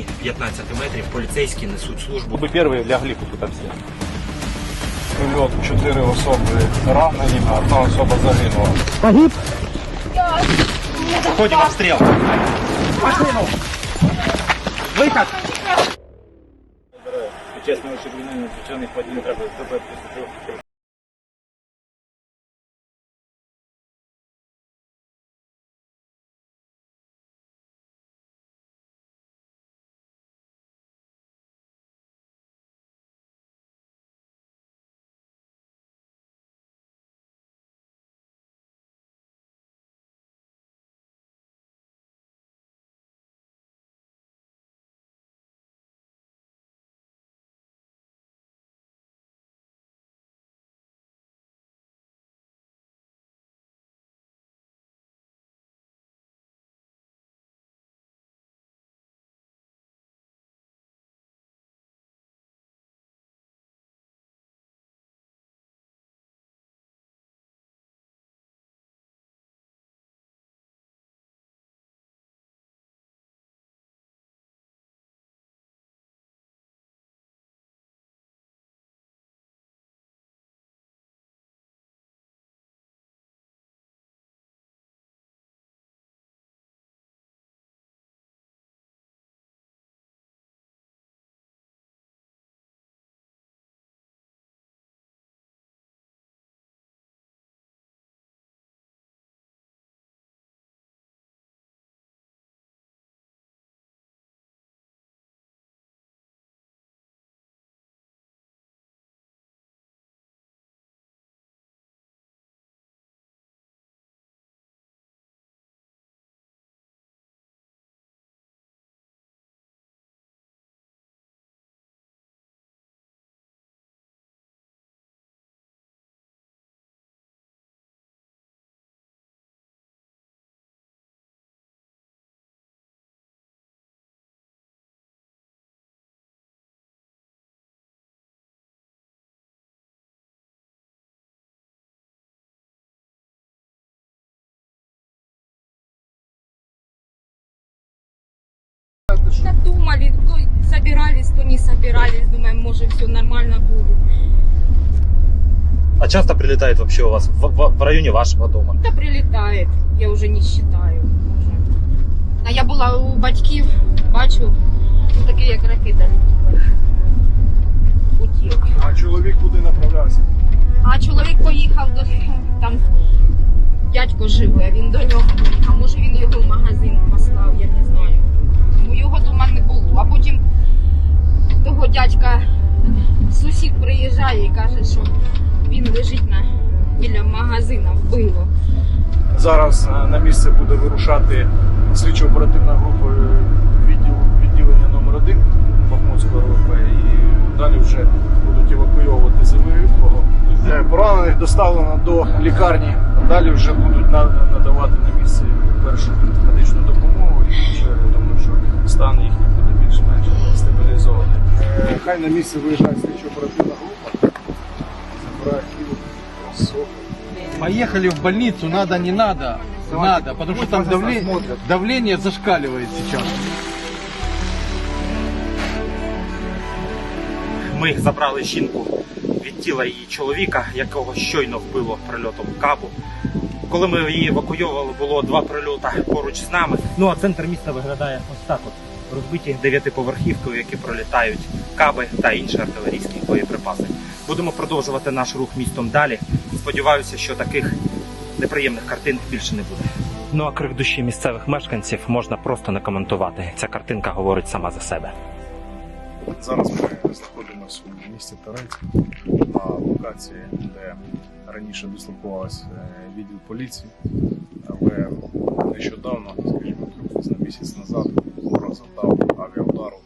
відстані 15 метрів поліцейські несуть службу. Вы первые лягли тут все. Прильот, чотири особи ранені, а одна особа загинула. Ходим обстріл. Виход! Честно, очень внимание, звичайних подій не треба Так думали, то собирались, то не собирались. Думаем, может все нормально будет. А часто прилетает вообще у вас в, в- в районе вашего дома? Та прилітає, я вже не считаю. Уже. А я була у батьків, бачу, ну, такі як ракета. Утік. А чоловік куди направлявся? А чоловік поїхав до там дядько живе, він до нього поїхав. Може він його в магазин магазина вбило. Зараз е, на місце буде вирушати слідчо-оперативна група е, відділ, відділення номер 1 Бахмутського РВП і далі вже будуть евакуйовувати Зеленівського. Е, Поранених доставлено до лікарні, а далі вже будуть надавати на місці першу медичну допомогу і вже я думаю, що стан їхній буде більш-менш стабілізований. Е, Хай на місце виїжджає Поехали в больницу, надо, не надо. Надо, потому что там давление, давление зашкаливает сейчас. Ми забрали жінку від тіла її чоловіка, якого щойно вбило прильотом кабу. Коли ми її евакуйовували, було два прильота поруч з нами. Ну а центр міста виглядає ось так: от розбиті дев'ятиповерхівки, у які пролітають каби та інші артилерійські боєприпаси. Будемо продовжувати наш рух містом далі. Сподіваюся, що таких неприємних картин більше не буде. Ну а крик душі місцевих мешканців можна просто не коментувати. Ця картинка говорить сама за себе. Зараз ми знаходимося у місті Тарець на локації, де раніше дислокувався е, відділ поліції, але нещодавно, скажімо, приблизно місяць назад, ворог завдав авіаудару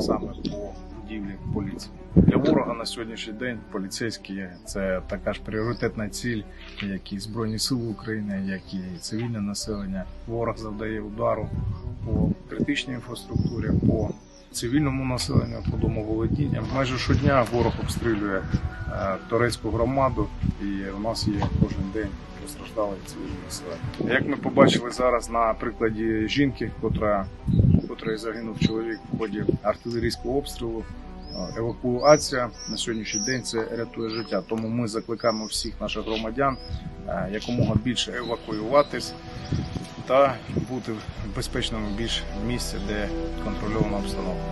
саме по будівлі поліції. Для ворога на сьогоднішній день поліцейські це така ж пріоритетна ціль, як і Збройні Сили України, як і цивільне населення. Ворог завдає удару по критичній інфраструктурі, по цивільному населенню, по домоволодінням. Майже щодня ворог обстрілює е, турецьку громаду, і у нас є кожен день постраждали цивільне населення. Як ми побачили зараз на прикладі жінки, котра, котрий загинув чоловік в ході артилерійського обстрілу. Евакуація на сьогоднішній день це рятує життя. Тому ми закликаємо всіх наших громадян е, якомога більше евакуюватись та бути в безпечному більш місці, де контрольована обстановка.